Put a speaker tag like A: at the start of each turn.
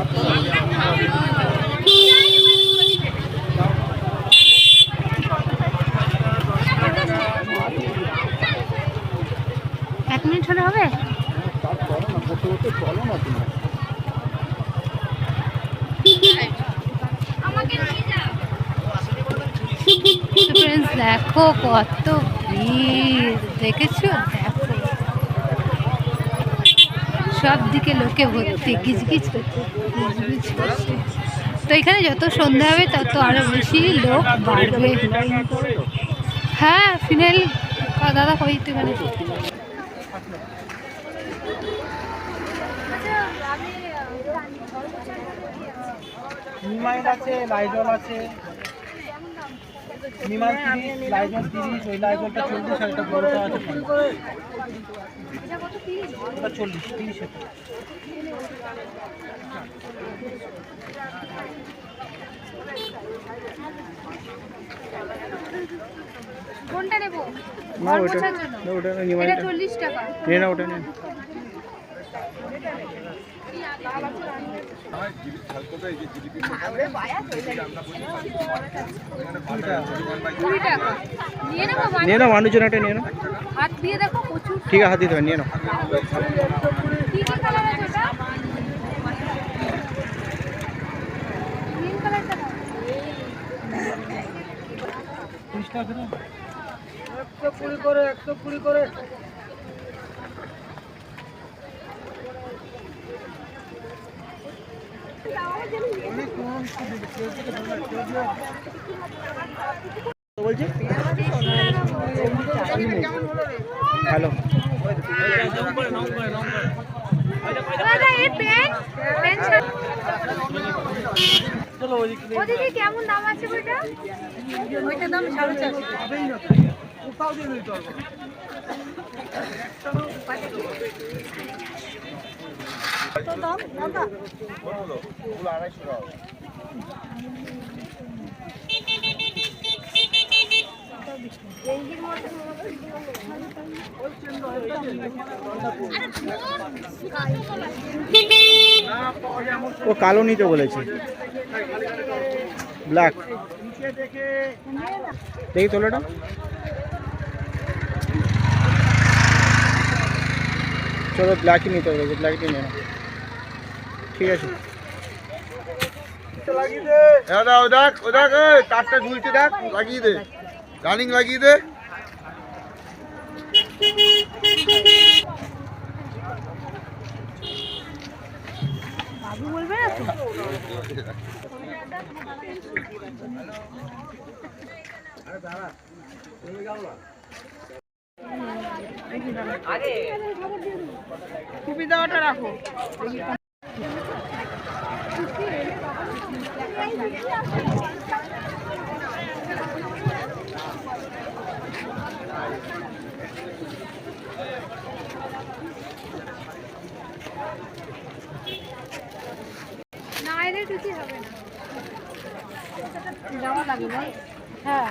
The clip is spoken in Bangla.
A: এক মিনিট হলে হবে? ফ্রেন্ডস দেখো কত ভিড়। দেখেছ? দেখো। সব দিকে লোকে ভর্তি, গিজগিজ করছে। তো এখানে যত সন্ধ্যা হবে, তত আরও বেশি লোক বাড়বে। হ্যাঁ ফিনাল দাদা কই তো এখানে
B: নিমাইল আছে, লাইজল আছে। নিমাইল তিরিশ লাইজল তিরিশ ওই লাইজলটা চল্লিশ আর একটা বড়টা আছে। ওটা চল্লিশ তিরিশ এটা
A: কোনটা নেব?
B: না ওটা না ওটা
A: এটা
B: নিমাইলটা
A: চল্লিশ টাকা।
B: নে না ওটা
A: নিয়ে?
B: নিয়ে নাও মানুষজন একটা নিয়ে নাও।
A: হাত দিয়ে দেখো প্রচুর।
B: ঠিক আছে হাত দিতে হবে নিয়ে নাও। একশো কুড়ি করে একশো কুড়ি করে। বলছি হ্যালো।
A: দাদা এই পেন পেন
B: চলো ওইদিকে
A: ও দিদি কেমন দাম আছে ওইটা দাম সাড়ে চারশো।
B: কোথাও দিয়ে ও কালো নিতে বলেছে। ব্ল্যাক দেখি তোলাটা। চলো ব্ল্যাকই নিতে বলেছে ব্ল্যাকই নিয়ে ঠিক আছে।
C: দাদা ও দেখ ও দেখ তারটা ঝুলছে দেখ লাগিয়ে দে। রানিং লাগিয়ে দে।
A: বাবু বলবে না তো? সুবিধাটা রাখো। না এলে টুচি হবে না। জামা লাগবে হ্যাঁ।